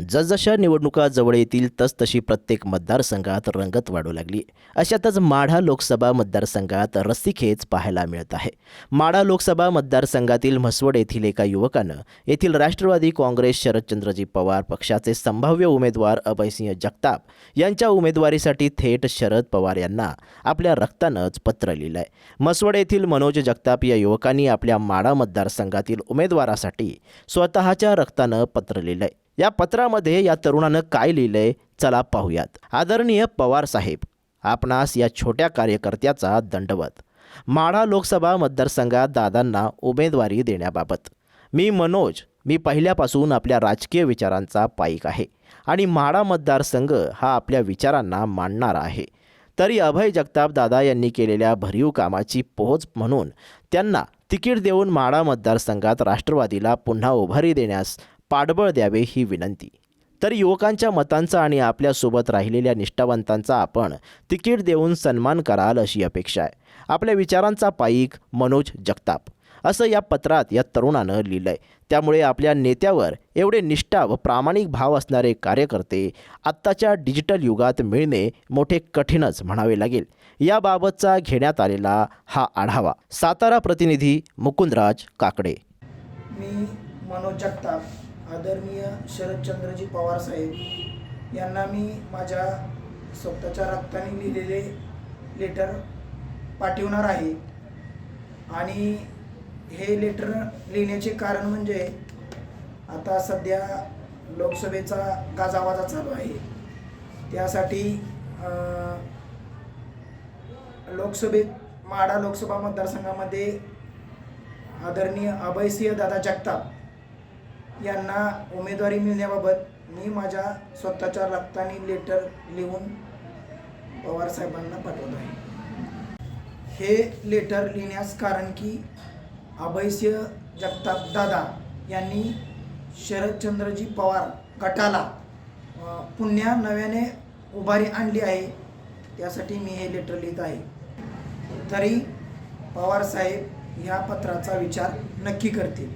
जसजशा निवडणुका जवळ येतील तसतशी प्रत्येक मतदारसंघात रंगत वाढू लागली. अशातच माढा लोकसभा मतदारसंघात रस्सीखेच पाहायला मिळत आहे. माढा लोकसभा मतदारसंघातील म्हसवड येथील एका युवकानं येथील राष्ट्रवादी काँग्रेस शरदचंद्रजी पवार पक्षाचे संभाव्य उमेदवार अभयसिंह जगताप यांच्या उमेदवारीसाठी थेट शरद पवार यांना आपल्या रक्तानंच पत्र लिहिलं आहे म्हसवड येथील मनोज जगताप या युवकांनी आपल्या माढा मतदारसंघातील उमेदवारासाठी स्वतःच्या रक्तानं पत्र लिहिलं आहे या पत्रामध्ये या तरुणानं काय लिहिलंय चला पाहूयात. आदरणीय पवार साहेब आपणास या छोट्या कार्यकर्त्याचा दंडवत. माढा लोकसभा मतदारसंघात दादांना उमेदवारी देण्याबाबत. मी मनोज मी पहिल्यापासून आपल्या राजकीय विचारांचा पाईक आहे आणि माढा मतदारसंघ हा आपल्या विचारांना मांडणारा आहे. तरी अभय जगताप दादा यांनी केलेल्या भरीव कामाची पोहोच म्हणून त्यांना तिकीट देऊन माढा मतदारसंघात राष्ट्रवादीला पुन्हा उभारी देण्यास पाठबळ द्यावे ही विनंती. तर युवकांच्या मतांचा आणि आपल्यासोबत राहिलेल्या निष्ठावंतांचा आपण तिकीट देऊन सन्मान कराल अशी अपेक्षा आहे. आपल्या विचारांचा पाईक मनोज जगताप. असं या पत्रात या तरुणानं लिहिलं आहे त्यामुळे आपल्या नेत्यावर एवढे निष्ठा व प्रामाणिक भाव असणारे कार्यकर्ते आत्ताच्या डिजिटल युगात मिळणे मोठे कठीणच म्हणावे लागेल. याबाबतचा घेण्यात आलेला हा आढावा. सातारा प्रतिनिधी मुकुंदराज काकडे. मी मनोज जगताप. आदरणीय शरदचंद्रजी पवार साहेब यांना मी माझ्या स्वतःच्या रक्ताने लिहिलेले लेटर पाठवणार आहे. आणि हे लेटर लिहिण्याचे कारण म्हणजे आता सध्या लोकसभेचा गाजावाजा चालू आहे. त्यासाठी लोकसभेत माडा लोकसभा मतदारसंघामध्ये आदरणीय अभयसिंह दादा जगताप यांना उमेदवारी मिळण्याबाबत मी माझ्या स्वतःच्या रक्ताने लेटर लिहून पवार साहेबांना पाठवत आहे. हे लेटर लिहिण्यास कारण की अभयसिंह जगताप दादा यांनी शरदचंद्रजी पवार गटाला पुण्या पुन्हा नव्याने उभारी आणली आहे. त्यासाठी मी हे लेटर लिहित आहे. तरी पवार साहेब ह्या पत्राचा विचार नक्की करतील.